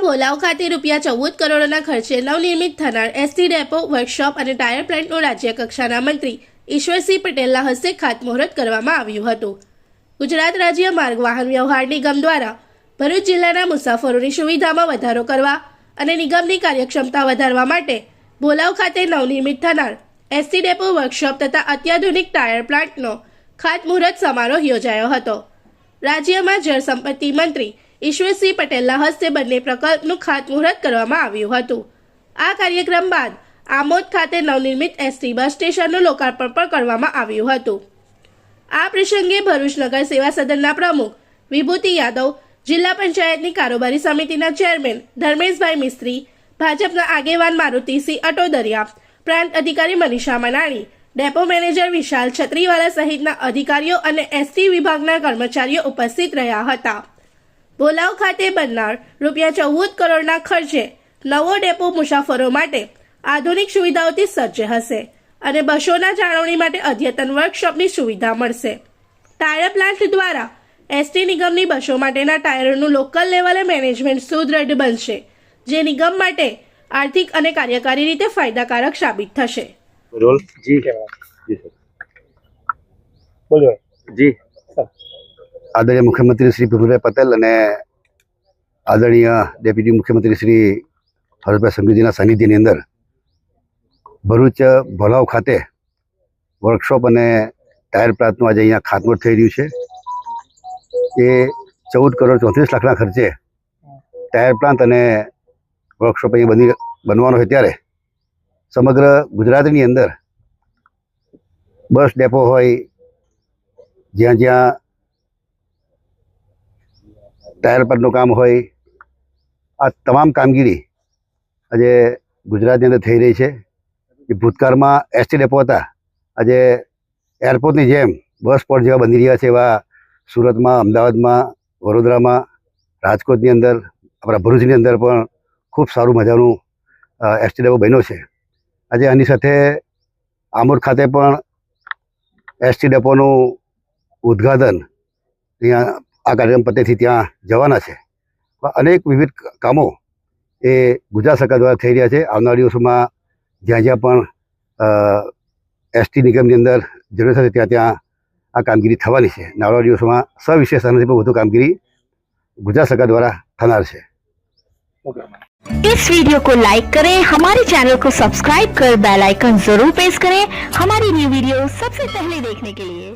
ભોલાવ ખાતે રૂપિયા ચૌદ કરોડના ખર્ચે નવનિર્મિત થનાર એસટી ડેપો, વર્કશોપ અને ટાયર પ્લાન્ટનું રાજ્ય કક્ષાના મંત્રી ઈશ્વરસિંહ પટેલના હસ્તે ખાતમુહૂર્ત કરવામાં આવ્યું હતું. ગુજરાત રાજ્ય માર્ગ વાહન વ્યવહાર નિગમ દ્વારા ભરૂચ જિલ્લાના મુસાફરોની સુવિધામાં વધારો કરવા અને નિગમની કાર્યક્ષમતા વધારવા માટે ભોલાવ ખાતે નવનિર્મિત થનાર એસટી ડેપો, વર્કશોપ તથા અત્યાધુનિક ટાયર પ્લાન્ટનો ખાતમુહૂર્ત સમારોહ યોજાયો હતો. રાજ્યમાં જળ સંપત્તિ મંત્રી ઈશ્વરસિંહ પટેલના હસ્તે બંને પ્રકલ્પનું ખાતમુહૂર્ત કરવામાં આવ્યું હતું. આ કાર્યક્રમ બાદ આમોદ ખાતે નવનિર્મિત એસટી બસ સ્ટેશનનું લોકાર્પણ પણ કરવામાં આવ્યું હતું. આ પ્રસંગે ભરૂચ નગર સેવા સદનના પ્રમુખ વિભૂતિ યાદવ, જિલ્લા પંચાયતની કારોબારી સમિતિના ચેરમેન ધર્મેશભાઈ મિસ્ત્રી, ભાજપના આગેવાન મારુતિસિંહ અટોદરિયા, પ્રાંત અધિકારી મનીષા મનાણી, ડેપો મેનેજર વિશાલ છત્રીવાલા સહિતના અધિકારીઓ અને એસટી વિભાગના કર્મચારીઓ ઉપસ્થિત રહ્યા હતા. ભોલાવ ખાતે બનનાર રૂપિયા ચૌદ કરોડના ખર્ચે નવો ડેપો મુસાફરો માટે આધુનિક સુવિધાઓથી સજ્જ હશે અને બસોના જાળવણી માટે અદ્યતન વર્કશોપની સુવિધા મળશે. ટાયર પ્લાન્ટ દ્વારા એસટી નિગમની બસો માટેના ટાયરોનું લોકલ લેવલે મેનેજમેન્ટ સુદ્રઢ બનશે જે નિગમ માટે આર્થિક અને કાર્યકારી રીતે ફાયદાકારક સાબિત થશે. જી જી બોલો. જી. આદરણીય મુખ્યમંત્રી શ્રી ભૂપેન્દ્રભાઈ પટેલ અને આદરણીય ડેપ્યુટી મુખ્યમંત્રી શ્રી હર્ષભાઈ સંઘવીજીના સાનિધ્યની અંદર ભરૂચ ભલાવ ખાતે વર્કશોપ અને ટાયર પ્લાન્ટનું આજે અહીંયા ખાતમુહૂર્ત થઈ રહ્યું છે. એ ચૌદ કરોડ ચોત્રીસ લાખના ખર્ચે ટાયર પ્લાન્ટ અને વર્કશોપ અહીંયા બની બનવાનો હોય ત્યારે સમગ્ર ગુજરાતની અંદર બસ ડેપો હોય, જ્યાં જ્યાં ટાયર પરનું કામ હોય, આ તમામ કામગીરી આજે ગુજરાતની અંદર થઈ રહી છે. જે ભૂતકાળમાં એસટી ડેપો હતા. આજે એરપોર્ટની જેમ બસ પોર્ટ જેવા બની રહ્યા છે એવા સુરતમાં, અમદાવાદમાં, વડોદરામાં, રાજકોટની અંદર, આપણા ભરૂચની અંદર પણ ખૂબ સારું મજાનું એસટી ડેપો બન્યો છે. આજે આની સાથે આમોદ ખાતે પણ એસટી ડેપોનું ઉદ્ઘાટન ત્યાં આ કાર્યક્રમ પતેથી ત્યાં જવાના છે અનેક વિવિધ કામો એ ગુજરાત સરકાર દ્વારા થઈ રહ્યા છે આવનાર દિવસોમાં જ્યાં જ્યાં પણ એસટી નિગમની અંદર જરૂર થશે ત્યાં ત્યાં આ કામગીરી થવાની છે અને આવનાર દિવસોમાં સવિશેષ આનાથી પણ વધુ કામગીરી ગુજરાત સરકાર દ્વારા થનાર છે इस वीडियो को लाइक करें हमारे चैनल को सब्सक्राइब कर बेल आइकन जरूर प्रेस करें हमारी न्यू वीडियो सबसे पहले देखने के लिए